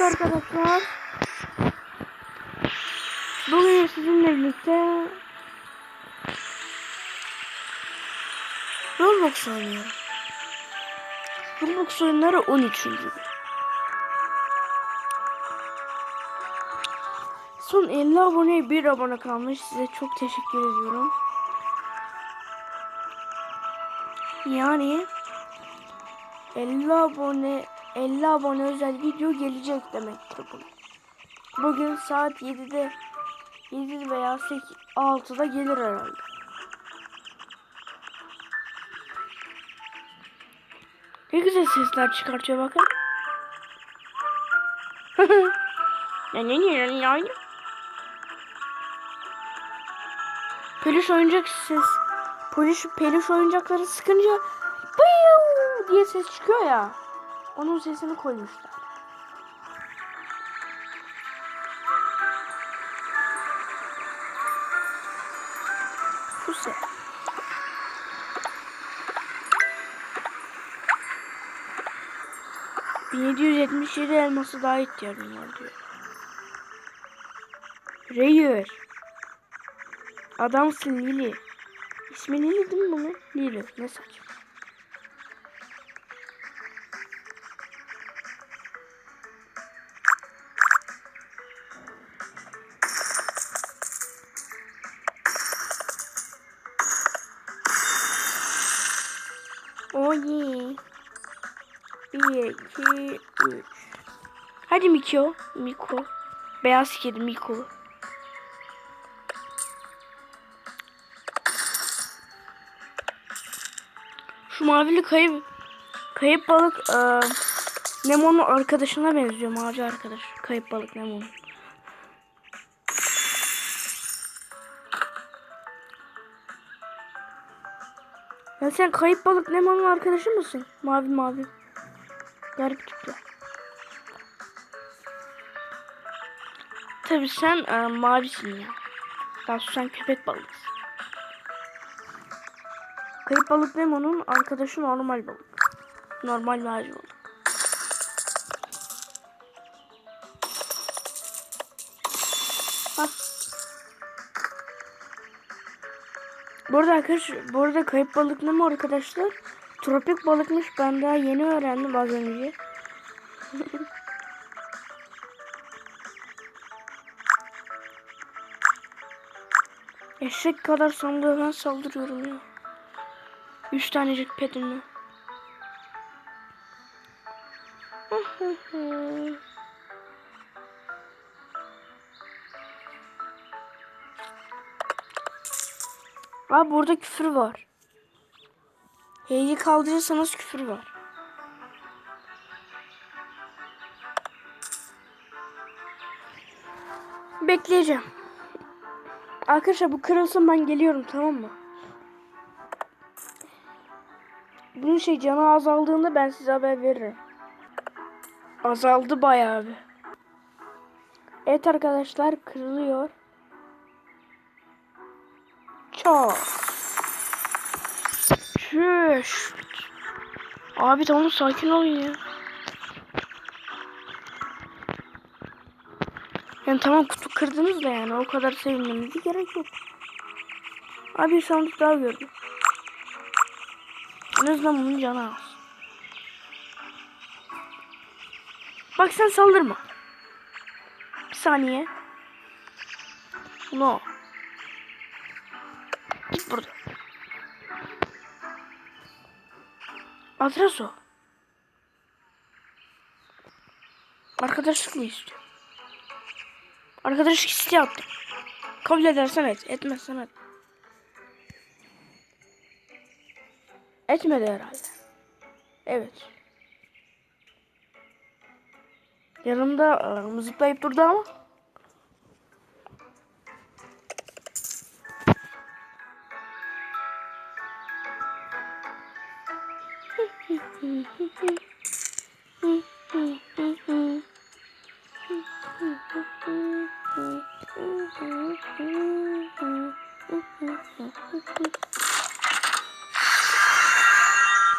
Evet arkadaşlar. Bugün sizinle birlikte Roblox oynuyorum. Roblox oyunları 13. Son 50 aboneye 1 abone kalmış. Size çok teşekkür ediyorum. Yani 50 abone 50 abone özel video gelecek demektir bu. Bugün saat 7'de 7 veya 8 6'da gelir herhalde. Ne güzel sesler çıkartıyor bakın. ya ne ne ya ya. Peluş oyuncak ses. Peluş, peluş oyuncakları sıkınca Bıyıv diye ses çıkıyor ya. Onun sesini koymuşlar. Bu ses. ...1777 elması daha ihtiyacım var diyor. Reyür. Adamsın Lili. İsmi Lili değil mi bunun? Lili. Ne saçma. Miko. Miko. Beyaz kedi Miko. Şu mavili kayıp kayıp balık e, Nemo'nun arkadaşına benziyor mavi arkadaş. Kayıp balık Nemo'nun. Ya sen kayıp balık Nemo'nun arkadaşı mısın? Mavi mavi. Garip tipler. Tabii sen e, mavisin ya. Daha sen köpek balığısın. Kayıp balık Nemo'nun arkadaşı normal balık. Normal mavi balık. Bak. Bu arada arkadaşlar, bu arada kayıp balık Nemo arkadaşlar tropik balıkmış. Ben daha yeni öğrendim az önce. Eşek kadar sandığı ben saldırıyorum ya. Üç tanecik petimle. Abi burada küfür var. H'yi kaldırırsanız küfür var. Bekleyeceğim. Arkadaşlar bu kırılsın ben geliyorum tamam mı? Bunun şey canı azaldığında ben size haber veririm. Azaldı bayağı bir. Evet arkadaşlar kırılıyor. Çok. Şuş. Abi tamam sakin olun ya. Yani tamam kutu kırdınız da yani o kadar sevinmenize gerek yok. Abi bir sandık daha gördüm. En azından bunun canı az. Bak sen saldırma. Bir saniye. No. Git burada. Atraso. Arkadaşlık mı istiyor? Arkadaşlık isteği attım. Kabul edersen et. Etmezsen et. Etmedi herhalde. Evet. Yanımda ıı, zıplayıp durdu ama.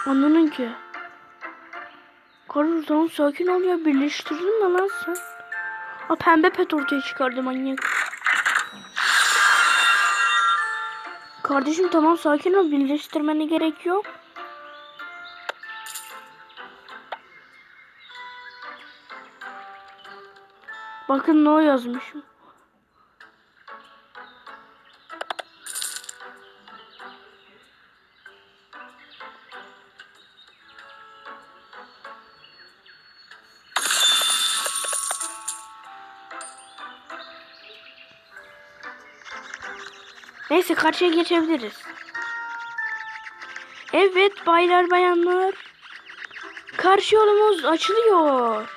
Anladın ki. Karı tamam sakin ol ya birleştirdin mi lan sen? Aa pembe pet ortaya çıkardı manyak. Kardeşim tamam sakin ol birleştirmene gerek yok. Bakın ne yazmışım. Neyse karşıya geçebiliriz. Evet baylar bayanlar. Karşı yolumuz açılıyor.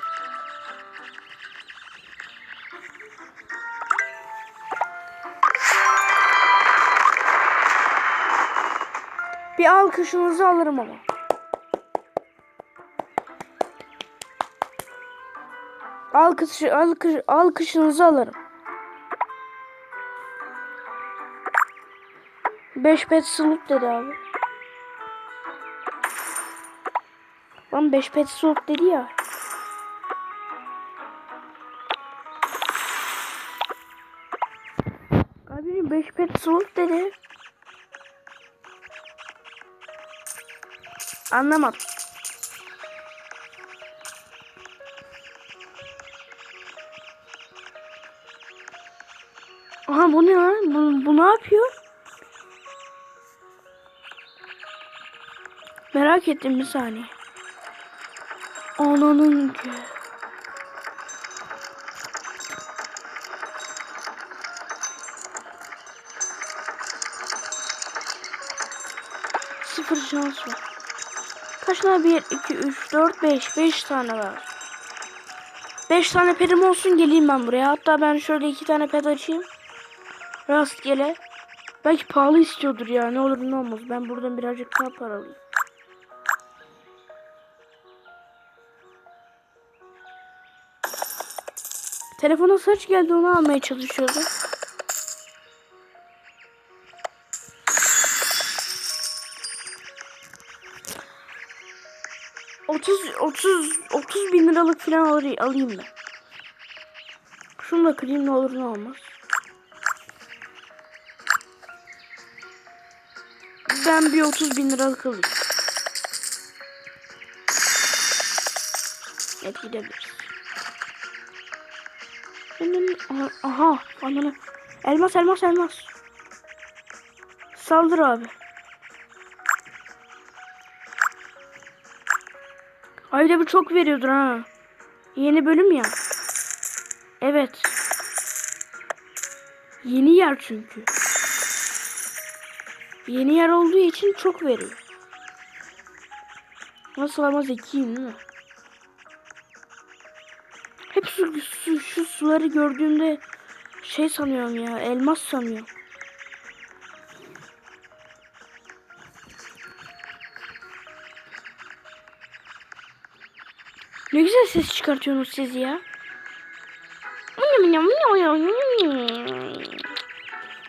Bir alkışınızı alırım ama. Alkış, alkış, alkışınızı alırım. 5 pet sloop dedi abi. Lan 5 pet sloop dedi ya. Abi 5 pet sloop dedi. Anlamadım. Aha bu ne lan? Bu, bu ne yapıyor? Merak ettim bir saniye. Ananın. Sıfır şans var. Kaç tane? 1, 2, 3, 4, 5. 5 tane var. 5 tane perim olsun geleyim ben buraya. Hatta ben şöyle 2 tane pet açayım. Rastgele. Belki pahalı istiyordur ya. Ne olur ne olmaz. Ben buradan birazcık daha para alayım. Telefona saç geldi onu almaya çalışıyordum. Otuz, otuz, otuz bin liralık falan alayım ben. Şunu da kırayım ne olur ne olmaz. Ben bir 30 bin liralık alayım. Evet gidebiliriz. Benim aha, ananı. Elmas elmas elmas. Saldır abi. Ayda bir çok veriyordur ha. Yeni bölüm ya. Evet. Yeni yer çünkü. Yeni yer olduğu için çok veriyor. Nasıl ama zekiyim değil mi? Suları gördüğümde şey sanıyorum ya elmas sanıyorum. Ne güzel ses çıkartıyorsunuz siz ya.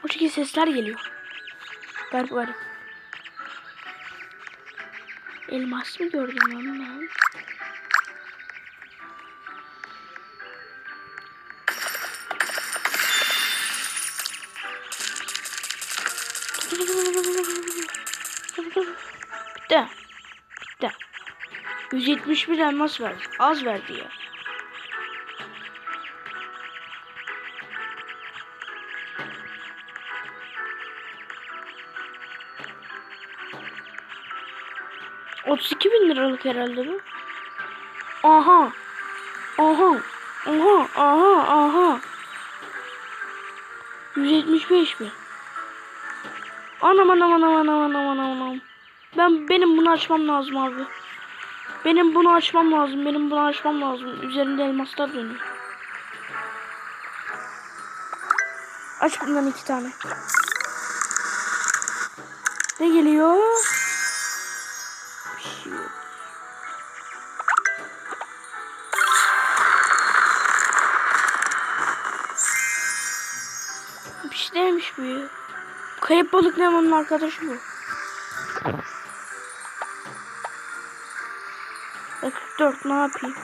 O şekilde sesler geliyor. Garip garip. Elmas mı gördüm lan ben? 171 elmas verdi. Az verdi ya. Otuz bin liralık herhalde bu. Aha. Aha. Aha. Aha. Aha. 175 bin. Anam anam anam anam anam anam anam. Ben benim bunu açmam lazım abi. Benim bunu açmam lazım. Benim bunu açmam lazım. Üzerinde elmaslar dönüyor. Aç bundan iki tane. Ne geliyor? Bir şey yok. Bir şey demiş bu. Kayıp balık Nemo'nun arkadaşı bu. Bak 44 ne yapayım?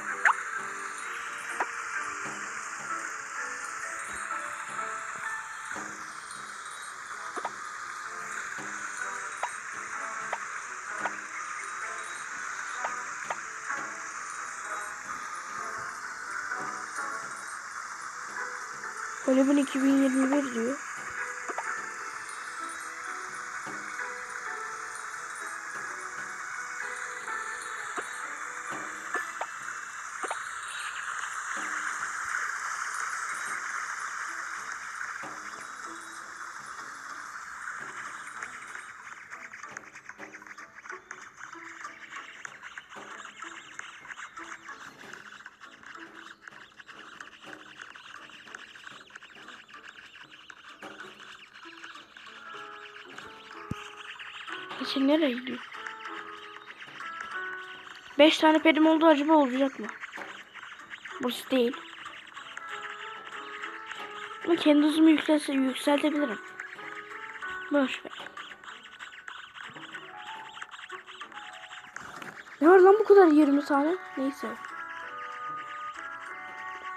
Voleybol 2021 diyor. Sen nereye gidiyor? 5 tane pedim oldu acaba olacak mı? Burası değil. Ama kendi hızımı yükselse, yükseltebilirim. Boş ver. Ne var lan bu kadar 20 tane? Neyse.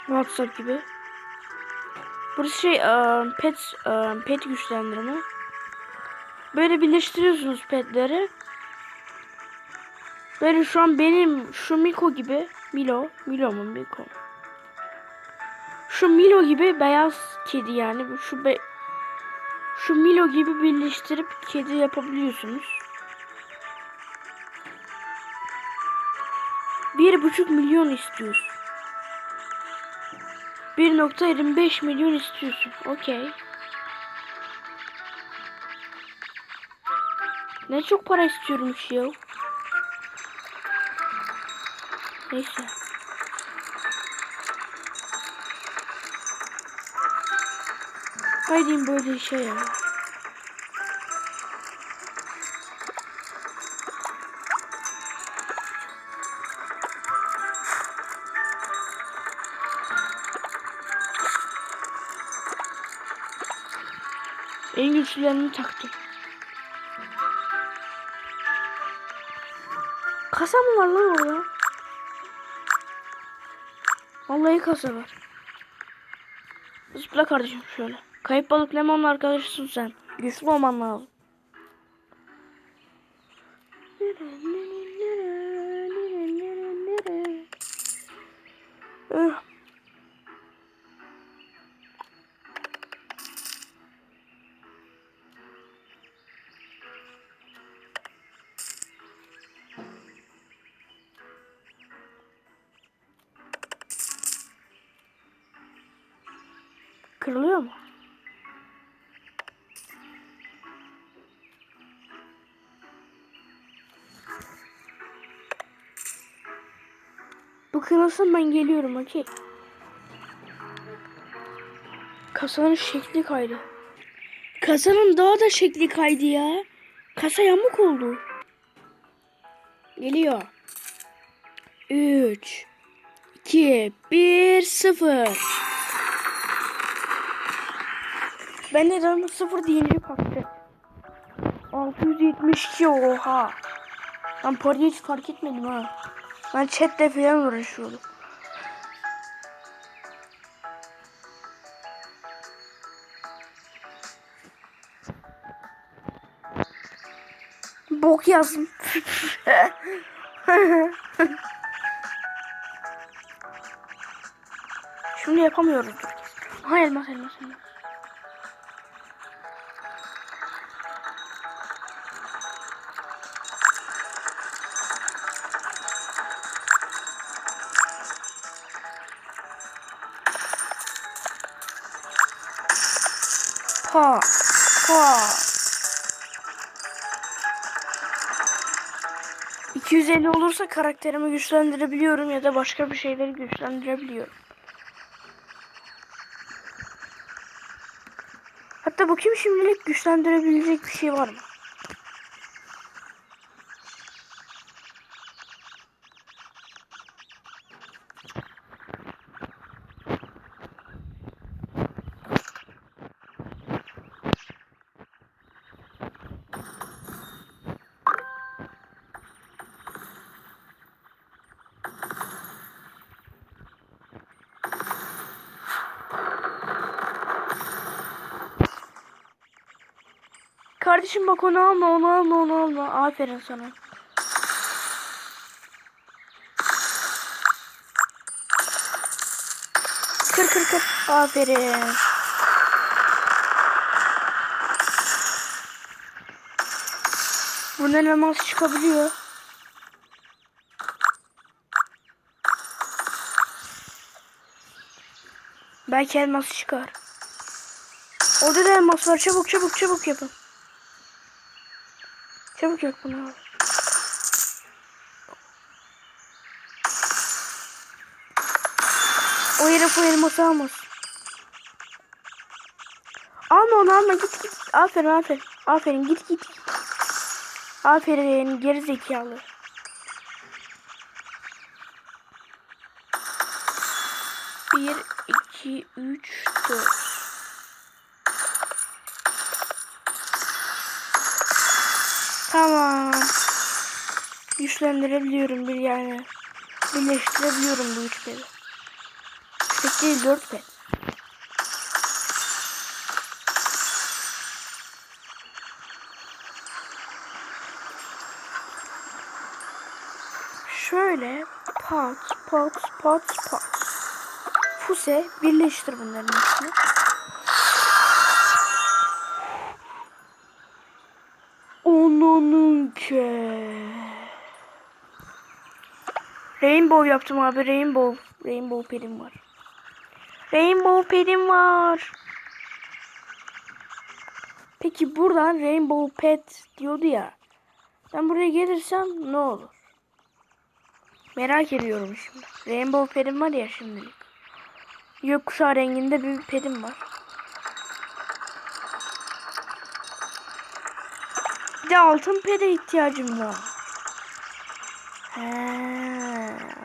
WhatsApp gibi. Burası şey ıı, pet ıı, pet güçlendirme. Böyle birleştiriyorsunuz petleri. Böyle şu an benim şu Miko gibi Milo, Milo mu Miko? Şu Milo gibi beyaz kedi yani şu be, şu Milo gibi birleştirip kedi yapabiliyorsunuz. Bir buçuk milyon istiyorsun. 1.25 milyon istiyorsun. Okey. Ne çok para istiyormuş ya. Neyse. Haydi böyle şey ya. En güçlülerini taktım. Kasa mı var lan orada? Vallahi kasa var. Zıpla kardeşim şöyle. Kayıp balık lemonun arkadaşısın sen. Güçlü olman lazım. Kırılıyor mu? Bu kırılsın ben geliyorum okey. Kasanın şekli kaydı. Kasanın daha da şekli kaydı ya. Kasa yamuk oldu. Geliyor. 3 2 1 0 Ben de canım 0 deyince kalktı. 672 oha. Ben parayı hiç fark etmedim ha. Ben chatle falan uğraşıyordum. Bok yazdım. Şimdi yapamıyoruz. Ha elmas elmas elmas. Ha. Ha. 250 olursa karakterimi güçlendirebiliyorum ya da başka bir şeyleri güçlendirebiliyorum. Hatta bakayım şimdilik güçlendirebilecek bir şey var mı? Kardeşim bak onu alma onu alma onu alma. Aferin sana. Kır kır kır. Aferin. Bundan elmas çıkabiliyor. Belki elmas çıkar. Orada da elmas var. Çabuk çabuk çabuk yapın. Çabuk yap bunu abi. O herif o elması almaz. Alma onu alma git git. Aferin aferin. Aferin git. git. Aferin geri zekalı. Bir, iki, üç, dört. Tamam. Güçlendirebiliyorum bir yani. Birleştirebiliyorum bu üç pedi. Tek değil dört ped. Şöyle pat pat pat pat. Fuse birleştir bunların hepsini. Onun ke. Rainbow yaptım abi rainbow. Rainbow pedim var. Rainbow pedim var. Peki buradan rainbow pet diyordu ya. Ben buraya gelirsem ne olur? Merak ediyorum şimdi. Rainbow pedim var ya şimdilik. Gökkuşağı renginde bir pedim var. Bir de altın pede ihtiyacım var.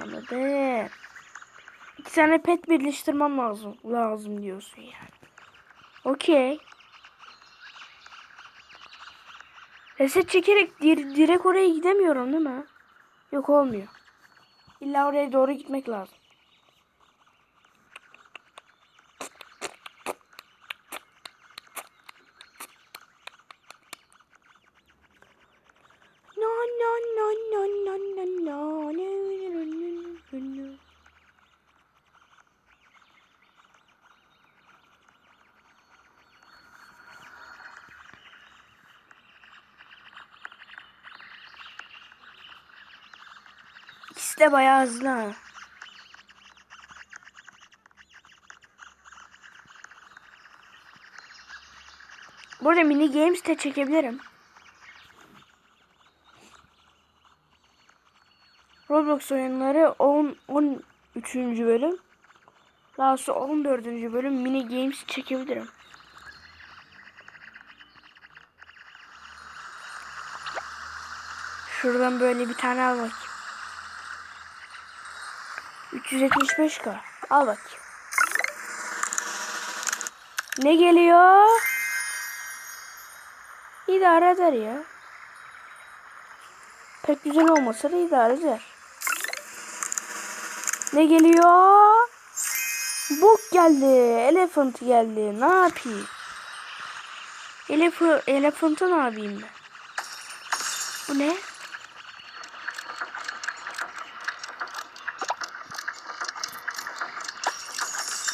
Anladım. İki tane pet birleştirmem lazım. Lazım diyorsun yani. Okey. Reset çekerek dir direkt oraya gidemiyorum değil mi? Yok olmuyor. İlla oraya doğru gitmek lazım. De bayağı hızlı ha. Burada mini games de çekebilirim. Roblox oyunları 10 13. bölüm. Daha sonra 14. bölüm mini games çekebilirim. Şuradan böyle bir tane al bakayım. 375k. Al bakayım. Ne geliyor? İdare eder ya. Pek güzel olmasa da idare eder. Ne geliyor? Bok geldi. Elephant geldi. Ne yapayım? Elef Elephant'a ne yapayım ben? Bu ne?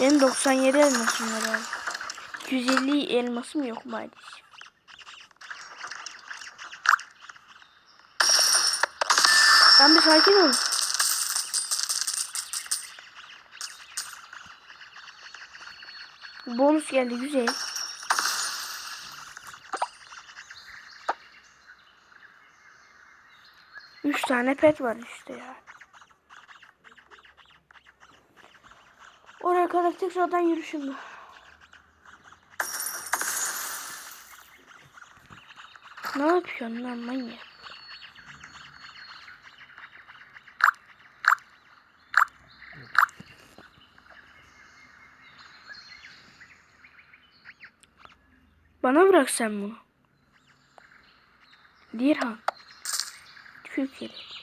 Benim 97 elmasım var abi. 250 elmasım yok maalesef. Ben bir sakin ol. Bonus geldi güzel. Üç tane pet var işte ya. Kadar tekrardan yürüyüşüm. Ne yapıyorsun lan manyak? Bana bırak sen bunu. Dirhan. Türkiye'de.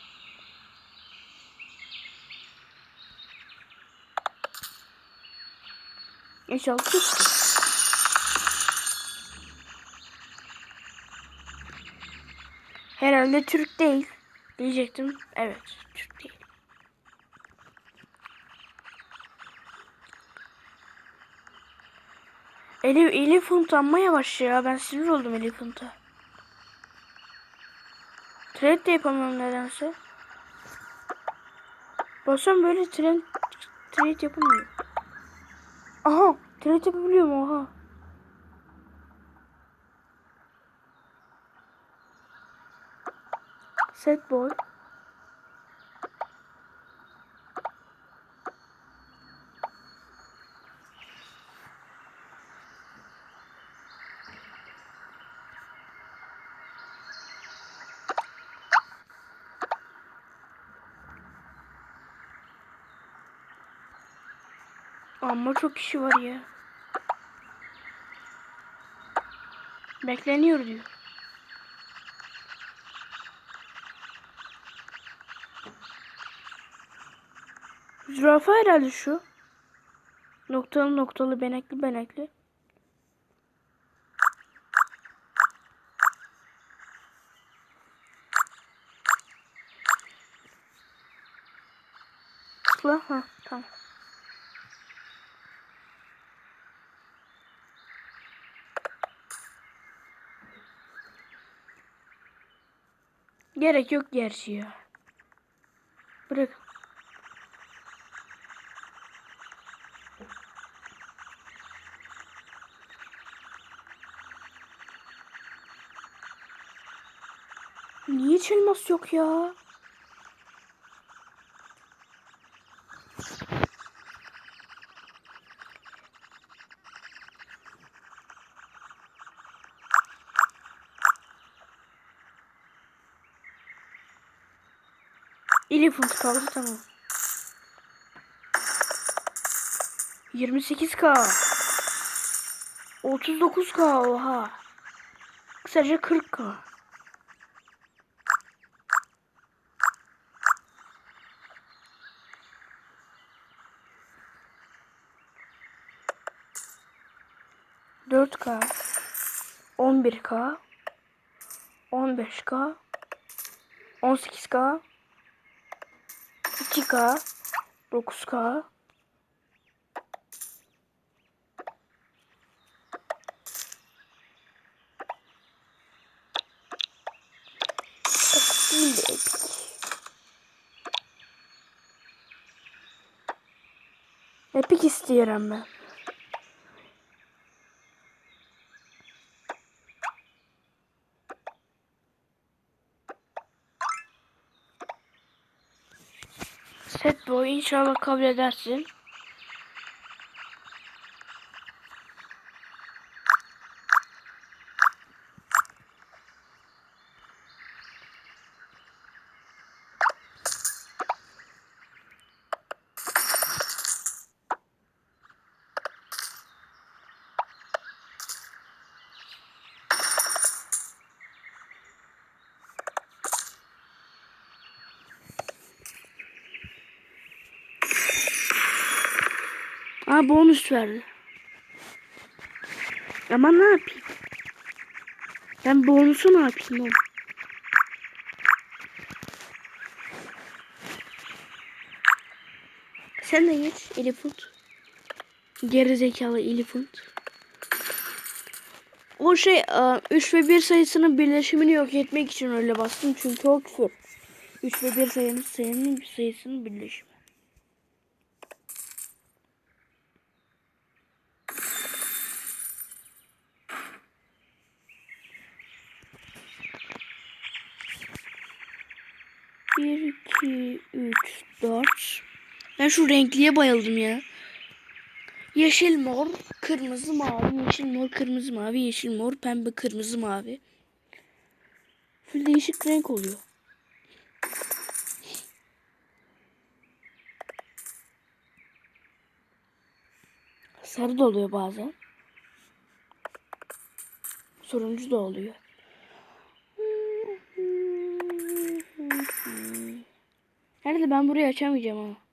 İnşallah. Herhalde Türk değil. Diyecektim. Evet. Türk değil. Elif, Elifant amma yavaş ya. Ben sinir oldum Elifant'a. Trade de yapamıyorum nedense. Basam böyle trend trade yapamıyorum. Aha, trade yapabiliyorum oha. Set boy. Ama çok kişi var ya. Bekleniyor diyor. Zürafa herhalde şu. Noktalı noktalı benekli benekli. Tıkla. Ha tamam. Gerek yok gerçi ya. Bırak. Niye hiç yok ya? Elephant kaldı tamam. 28k 39k oha. Sadece 40k. Dört K, on bir K, on beş K, on sekiz K, 2K, 9K, Değil de epic. Epic istiyorum ben. Boy inşallah kabul edersin. Aa bonus verdi. Ama ne yapayım? Ben bonusu ne yapayım oğlum? Sen de geç Elephant. Geri zekalı Elephant. O şey 3 ve 1 sayısının birleşimini yok etmek için öyle bastım çünkü o küfür. 3 ve 1 sayının sayının sayısının birleşimi. Bir, iki, üç, dört. Ben şu renkliye bayıldım ya. Yeşil, mor, kırmızı, mavi, yeşil, mor, kırmızı, mavi, yeşil, mor, pembe, kırmızı, mavi. Full değişik renk oluyor. Sarı da oluyor bazen. Soruncu da oluyor. Herhalde ben burayı açamayacağım ha.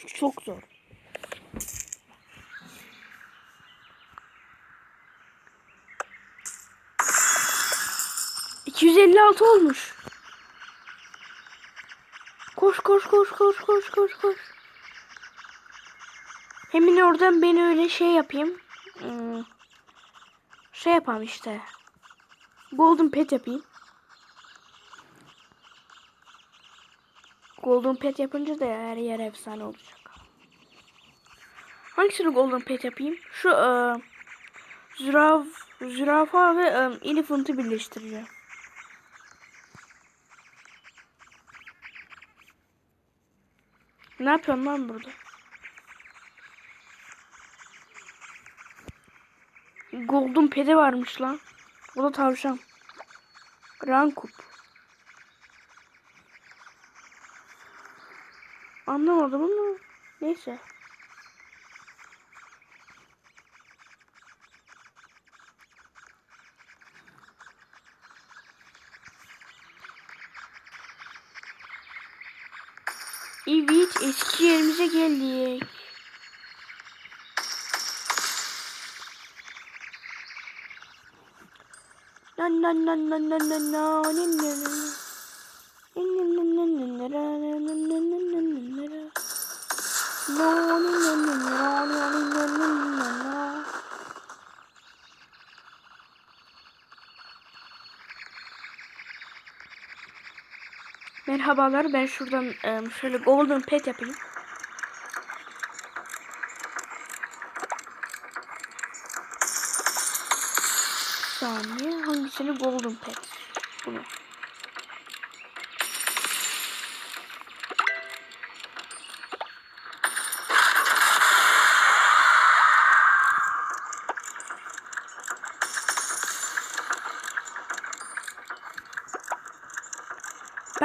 Çünkü çok zor. 256 olmuş. Koş koş koş koş koş koş koş. Hemen oradan beni öyle şey yapayım. Hmm. Şey yapalım işte. Golden pet yapayım. Golden pet yapınca da her yer efsane olacak. Hangisini golden pet yapayım? Şu e, züraf, zürafa ve e, elephant'ı birleştireceğim. Ne yapıyorsun lan burada? Golden pedi varmış lan. Bu da tavşan. Rankup. Anlamadım ama neyse. Evet eski yerimize geldik. Na na na na na na na na na Merhabalar ben şuradan şöyle golden pet yapayım. Saniye hangisini golden pet? Bunu.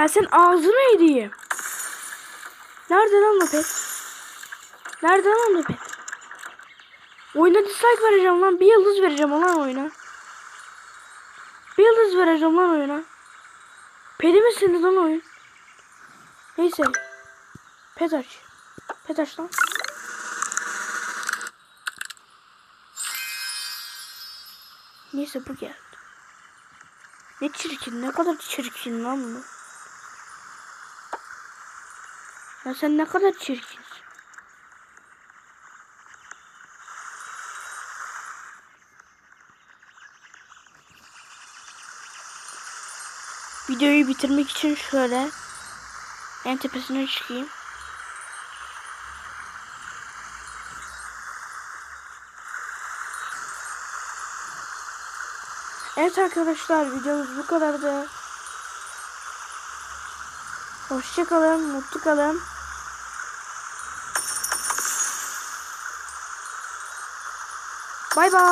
Ben senin ağzını yediğim. Nerede lan o pet? Nerede lan o pet? Oyuna dislike vereceğim lan. Bir yıldız vereceğim lan oyuna. Bir yıldız vereceğim lan oyuna. Pedi misiniz lan oyun? Neyse. Pet aç. Pet aç lan. Neyse bu geldi. Ne çirkin, ne kadar çirkin lan bu. Ya sen ne kadar çirkinsin. Videoyu bitirmek için şöyle en tepesine çıkayım. Evet arkadaşlar videomuz bu kadardı. Hoşçakalın, mutlu kalın. バイバイ。